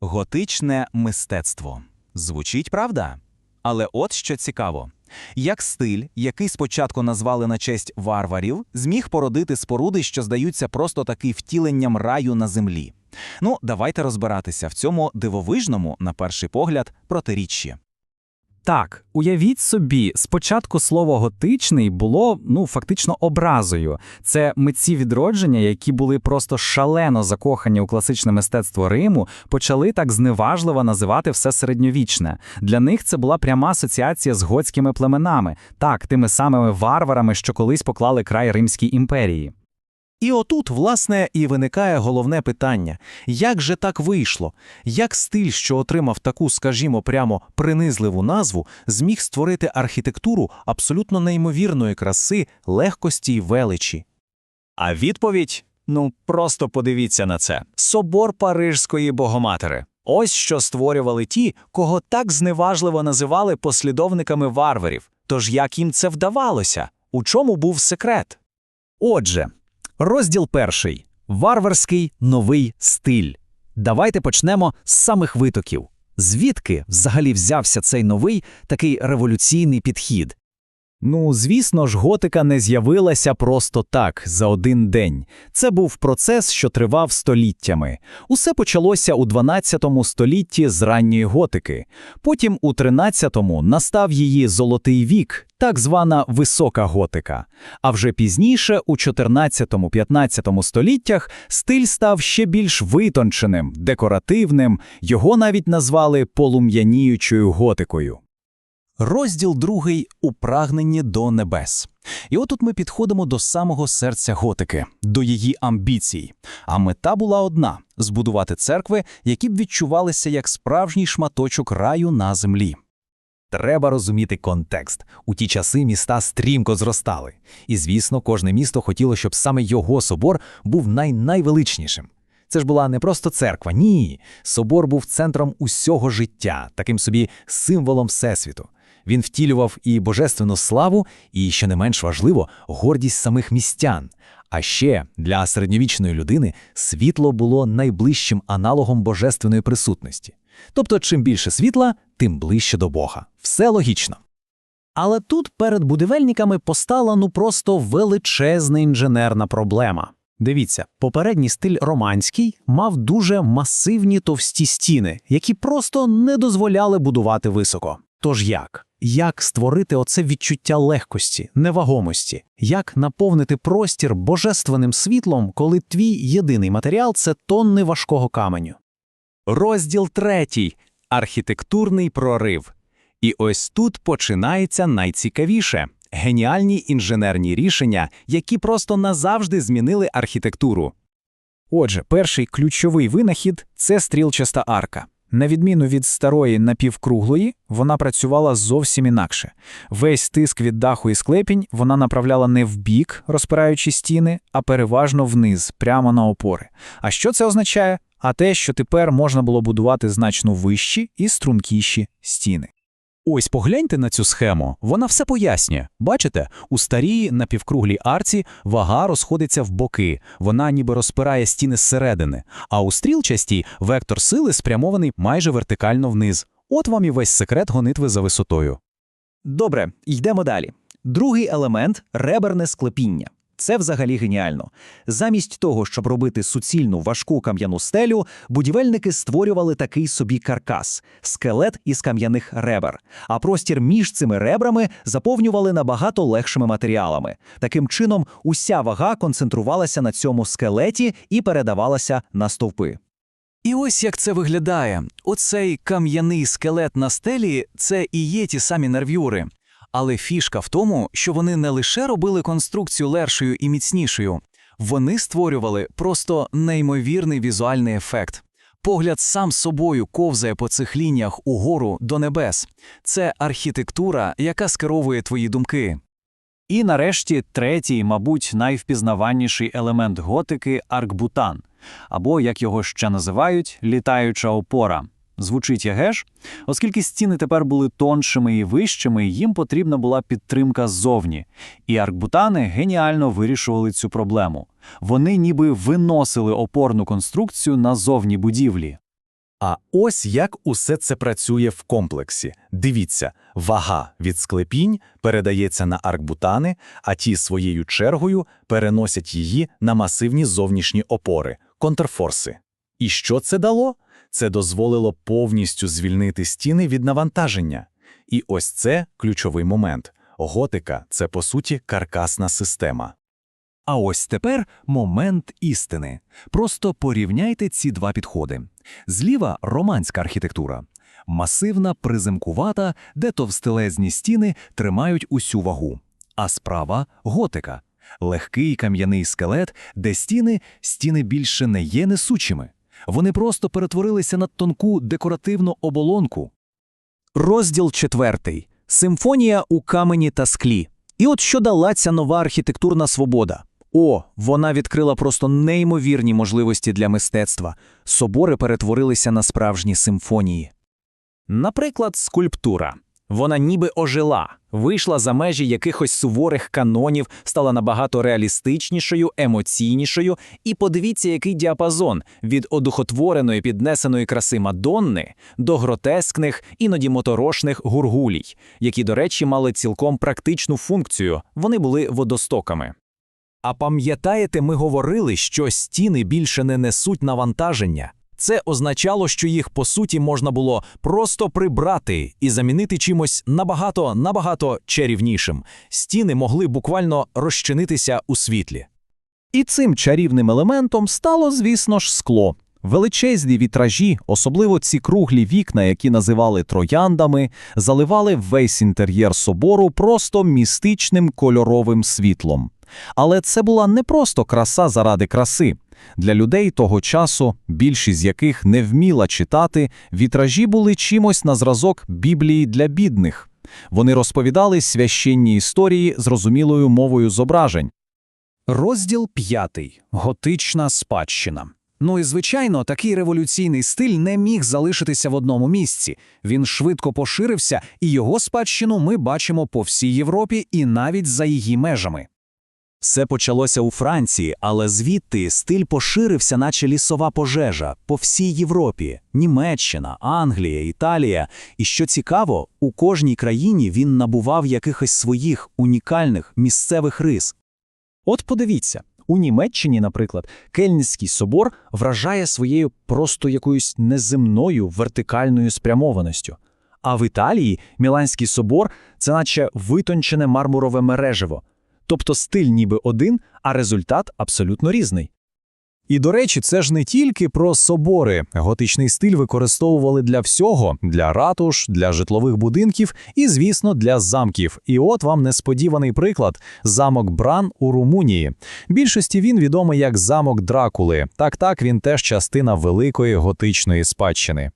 Готичне мистецтво. Звучить правда? Але от що цікаво. Як стиль, який спочатку назвали на честь варварів, зміг породити споруди, що здаються просто таки втіленням раю на землі. Ну, давайте розбиратися в цьому дивовижному, на перший погляд, протиріччі. Так, уявіть собі, спочатку слово готичний було ну фактично образою. Це митці відродження, які були просто шалено закохані у класичне мистецтво Риму, почали так зневажливо називати все середньовічне. Для них це була пряма асоціація з готськими племенами, так, тими самими варварами, що колись поклали край Римській імперії. І отут, власне, і виникає головне питання: як же так вийшло? Як стиль, що отримав таку, скажімо, прямо принизливу назву, зміг створити архітектуру абсолютно неймовірної краси, легкості й величі? А відповідь ну просто подивіться на це: собор Парижської Богоматери. Ось що створювали ті, кого так зневажливо називали послідовниками варварів. Тож як їм це вдавалося? У чому був секрет? Отже, розділ перший варварський новий стиль. Давайте почнемо з самих витоків. Звідки взагалі взявся цей новий такий революційний підхід? Ну, звісно ж, готика не з'явилася просто так, за один день. Це був процес, що тривав століттями. Усе почалося у 12 столітті з ранньої готики. Потім у 13-му настав її золотий вік, так звана висока готика. А вже пізніше, у 14-15 століттях, стиль став ще більш витонченим, декоративним, його навіть назвали полум'яніючою готикою. Розділ другий у прагненні до небес. І отут ми підходимо до самого серця готики, до її амбіцій. А мета була одна збудувати церкви, які б відчувалися як справжній шматочок раю на землі. Треба розуміти контекст. У ті часи міста стрімко зростали. І, звісно, кожне місто хотіло, щоб саме його собор був най-найвеличнішим. Це ж була не просто церква, ні. Собор був центром усього життя, таким собі символом Всесвіту. Він втілював і божественну славу, і, що не менш важливо, гордість самих містян. А ще для середньовічної людини світло було найближчим аналогом божественної присутності. Тобто, чим більше світла, тим ближче до Бога. Все логічно. Але тут перед будівельниками постала ну просто величезна інженерна проблема. Дивіться, попередній стиль романський мав дуже масивні товсті стіни, які просто не дозволяли будувати високо. Тож як? Як створити оце відчуття легкості, невагомості? Як наповнити простір божественним світлом, коли твій єдиний матеріал це тонни важкого каменю? Розділ третій архітектурний прорив. І ось тут починається найцікавіше геніальні інженерні рішення, які просто назавжди змінили архітектуру. Отже, перший ключовий винахід це стрілчаста арка. На відміну від старої напівкруглої, вона працювала зовсім інакше. Весь тиск від даху і склепінь вона направляла не вбік, розпираючи стіни, а переважно вниз, прямо на опори. А що це означає? А те, що тепер можна було будувати значно вищі і стрункіші стіни. Ось погляньте на цю схему, вона все пояснює. Бачите, у старій напівкруглій арці вага розходиться в боки, вона ніби розпирає стіни зсередини, а у стрілчастій вектор сили спрямований майже вертикально вниз. От вам і весь секрет гонитви за висотою. Добре, йдемо далі. Другий елемент реберне склепіння. Це взагалі геніально. Замість того, щоб робити суцільну важку кам'яну стелю, будівельники створювали такий собі каркас скелет із кам'яних ребер. А простір між цими ребрами заповнювали набагато легшими матеріалами. Таким чином, уся вага концентрувалася на цьому скелеті і передавалася на стовпи. І ось як це виглядає. Оцей кам'яний скелет на стелі це і є ті самі нервюри. Але фішка в тому, що вони не лише робили конструкцію легшою і міцнішою, вони створювали просто неймовірний візуальний ефект. Погляд сам собою ковзає по цих лініях угору до небес. Це архітектура, яка скеровує твої думки. І нарешті третій, мабуть, найвпізнаваніший елемент готики аркбутан, або, як його ще називають, літаюча опора. Звучить ягеш? Оскільки стіни тепер були тоншими і вищими, їм потрібна була підтримка ззовні. І аркбутани геніально вирішували цю проблему. Вони ніби виносили опорну конструкцію назовні будівлі. А ось як усе це працює в комплексі. Дивіться, вага від склепінь передається на аркбутани, а ті своєю чергою переносять її на масивні зовнішні опори – контрфорси. І що це дало? Це дозволило повністю звільнити стіни від навантаження. І ось це ключовий момент. Готика – це, по суті, каркасна система. А ось тепер момент істини. Просто порівняйте ці два підходи. Зліва романська архітектура. Масивна, приземкувата, де товстелезні стіни тримають усю вагу. А справа готика. Легкий кам'яний скелет, де стіни, стіни більше не є несучими. Вони просто перетворилися на тонку декоративну оболонку. Розділ четвертий. Симфонія у камені та склі. І от що дала ця нова архітектурна свобода. О, вона відкрила просто неймовірні можливості для мистецтва. Собори перетворилися на справжні симфонії. Наприклад, скульптура. Вона ніби ожила, вийшла за межі якихось суворих канонів, стала набагато реалістичнішою, емоційнішою. І подивіться, який діапазон від одухотвореної піднесеної краси Мадонни до гротескних, іноді моторошних гургулій, які, до речі, мали цілком практичну функцію. Вони були водостоками. А пам'ятаєте, ми говорили, що стіни більше не несуть навантаження. Це означало, що їх по суті можна було просто прибрати і замінити чимось набагато набагато чарівнішим. Стіни могли буквально розчинитися у світлі. І цим чарівним елементом стало, звісно ж, скло. Величезні вітражі, особливо ці круглі вікна, які називали трояндами, заливали весь інтер'єр собору просто містичним кольоровим світлом. Але це була не просто краса заради краси. Для людей того часу, більшість з яких не вміла читати, вітражі були чимось на зразок Біблії для бідних. Вони розповідали священні історії зрозумілою мовою зображень. Розділ п'ятий. Готична спадщина. Ну і звичайно, такий революційний стиль не міг залишитися в одному місці. Він швидко поширився, і його спадщину ми бачимо по всій Європі і навіть за її межами. Все почалося у Франції, але звідти стиль поширився, наче лісова пожежа, по всій Європі, Німеччина, Англія, Італія. І що цікаво, у кожній країні він набував якихось своїх унікальних місцевих рис. От подивіться, у Німеччині, наприклад, Кельнський собор вражає своєю просто якоюсь неземною вертикальною спрямованістю. А в Італії Міланський собор це наче витончене мармурове мережево. Тобто стиль ніби один, а результат абсолютно різний. І, до речі, це ж не тільки про собори. Готичний стиль використовували для всього: для ратуш, для житлових будинків і, звісно, для замків. І от вам несподіваний приклад: замок Бран у Румунії. Більшості він відомий як замок Дракули. Так, так, він теж частина великої готичної спадщини.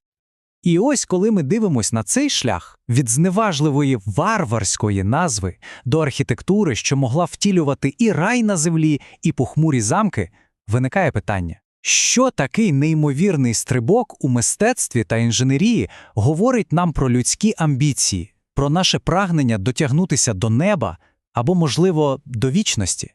І ось коли ми дивимось на цей шлях від зневажливої варварської назви до архітектури, що могла втілювати і рай на землі, і похмурі замки, виникає питання: що такий неймовірний стрибок у мистецтві та інженерії говорить нам про людські амбіції, про наше прагнення дотягнутися до неба або, можливо, до вічності?